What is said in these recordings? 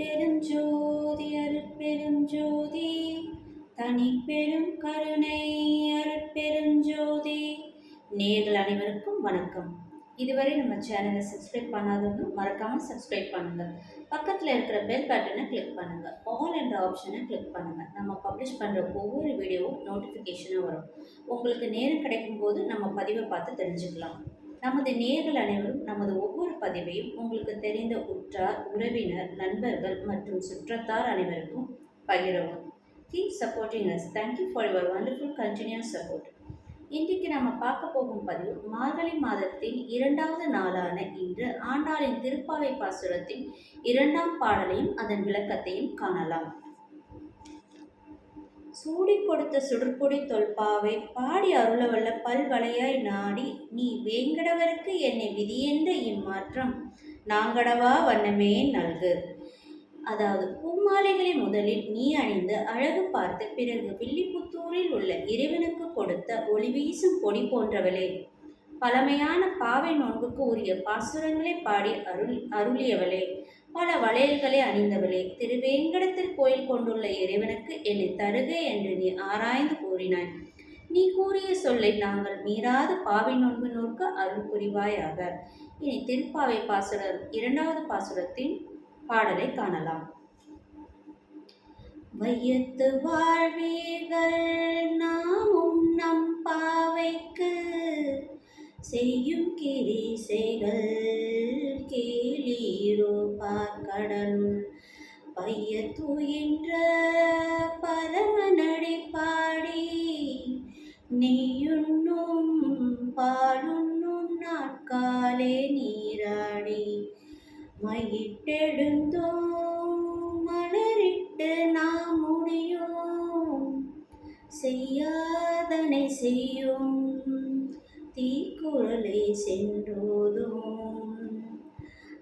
அருட்பெரும் ஜோதி தனி பெரும் கருணை அருட்பெரும் ஜோதி நேர்கள் அனைவருக்கும் வணக்கம். இதுவரை நம்ம சேனலை சப்ஸ்கிரைப் பண்ணாதவங்க மறக்காமல் சப்ஸ்கிரைப் பண்ணுங்கள் பக்கத்தில் இருக்கிற பெல் பட்டனை கிளிக் பண்ணுங்கள் ஆல் என்ற ஆப்ஷனை கிளிக் பண்ணுங்கள் நம்ம பப்ளிஷ் பண்ணுற ஒவ்வொரு வீடியோவும் நோட்டிஃபிகேஷனும் வரும். உங்களுக்கு நேரம் கிடைக்கும் போது நம்ம பதிவை பார்த்து தெரிஞ்சுக்கலாம். நமது நேர்கள் அனைவரும் நமது ஒவ்வொரு பதிவையும் உங்களுக்கு தெரிந்த உற்றார் உறவினர் நண்பர்கள் மற்றும் சுற்றத்தார் அனைவருக்கும் பகிரவும். Keep supporting us thank you for your wonderful continuous support இன்றைக்கு நம்ம பார்க்க போகும் பதிவு மார்கழி மாதத்தின் இரண்டாவது நாளான இன்று ஆண்டாளின் திருப்பாவை பாசுரத்தின் இரண்டாம் பாடலையும் அதன் விளக்கத்தையும் காணலாம். சூடி கொடுத்த சுடற்பொடி தொல்பாவை பாடி அருளவல்ல பல்வளையாய் நாடி நீ வேங்கடவருக்கு என்னை விதியென்ற இம்மாற்றம்? நாங்கடவா வண்ணமே நல்கு அதாவது பூமாலைகளை முதலில் நீ அணிந்து அழகு பார்த்து பிறகு வில்லிபுத்தூரில் உள்ள இறைவனுக்கு கொடுத்த ஒளி வீசும் பொடி போன்றவளே. பழமையான பாவை நோன்புக்கு உரிய பாசுரங்களை பாடி அருள் அருளியவளே. பல வளையல்களை அணிந்தவளே திருவேங்கடத்தில் கோயில் கொண்டுள்ள இறைவனுக்கு என்னை தருக என்று நீ ஆராய்ந்து கூறினாய். நீ கூறிய சொல்லை நாங்கள் மீறாத பாவை நோன்பு நோக்க அருள் புரிவாயாக. இனி திருப்பாவை பாசுரர் இரண்டாவது பாசுரத்தின் பாடலை காணலாம். வையத்து வாழ்வீர்கள் நாம் செய்யும் கிரிசைகள் கேளீரோ பார்க்கடலுள். பைய தூயின்ற பரமநடை பாடி நெய்யுண்ணும் பாலுண்ணும் நாட்காலே நீராடி. மையிட்டெழுந்தோம் மலரிட்டு நாம் முடியும் செய்யாதனை செய்யும் தீக்குழலை சென்றோதும்.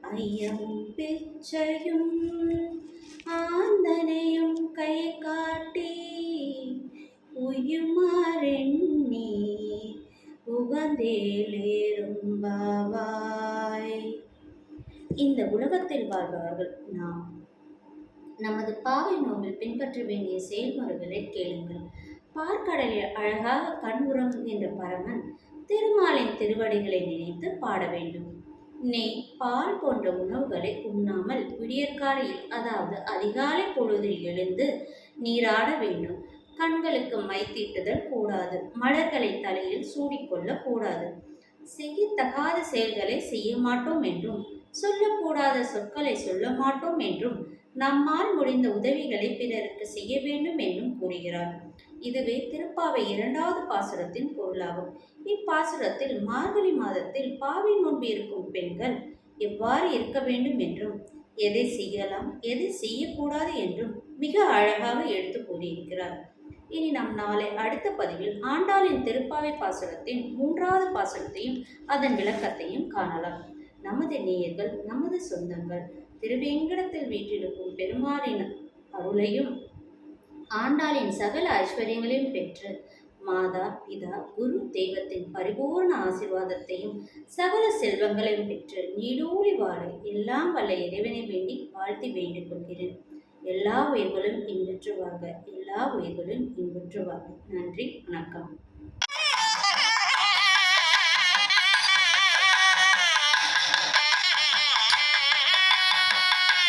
ஐயம் பிச்சையும் ஆந்தனையும் கை காட்டி உயுமாறெண்ணி உகந்தேலேறும் பாவாய். இந்த உலகத்தில் வாழ்பவர்கள் நாம். நமது பாவை நோவில் பின்பற்ற வேண்டிய செயல்முறைகளை கேளுங்கள். பார்க்கடலில் அழகாக கண் உறங்குகின்ற பரமன் திருமாலின் திருவடிகளை நினைத்து பாட வேண்டும். நெய் பால் போன்ற உணவுகளை உண்ணாமல் விடியற்காலையில் அதாவது அதிகாலை பொழுதில் எழுந்து நீராட வேண்டும். கண்களுக்கு மை தீட்டுதல் கூடாது. மலர்களை தலையில் சூடிக்கொள்ள கூடாது. செய்யத்தகாத செயல்களை செய்ய மாட்டோம் என்றும் சொல்லக்கூடாத சொற்களை சொல்ல மாட்டோம் என்றும் நம்மால் முடிந்த உதவிகளை பிறருக்கு செய்ய வேண்டும் என்றும் கூறுகிறார். இதுவே திருப்பாவை இரண்டாவது பாசுரத்தின் பொருளாகும். இப்பாசுரத்தில் மார்கழி மாதத்தில் பாவை நோன்பு இருக்கும் பெண்கள் எவ்வாறு இருக்க வேண்டும் என்றும் எதை செய்யலாம் எதை செய்யக்கூடாது என்றும் மிக அழகாக எடுத்து கூறியிருக்கிறார். இனி நம் நாளை அடுத்த பதிவில் ஆண்டாளின் திருப்பாவை பாசுரத்தின் மூன்றாவது பாசுரத்தையும் அதன் விளக்கத்தையும் காணலாம். நமது நேயர்கள் நமது சொந்தங்கள் திருவேங்கடத்தில் வீற்றிருக்கும் பெருமாளின் அருளையும் ஆண்டாளின் சகல ஐஸ்வர்யங்களையும் பெற்று மாதா பிதா குரு தெய்வத்தின் பரிபூர்ண ஆசிர்வாதத்தையும் சகல செல்வங்களையும் பெற்று நீடூழி வாழ எல்லாம் வல்ல இறைவனை வேண்டி வாழ்த்தி வேண்டிக் கொள்கிறேன். எல்லா உயிர்களும் இன்புற்றுவாங்க. எல்லா உயிர்களும் இன்புற்றுவாங்க. நன்றி வணக்கம்.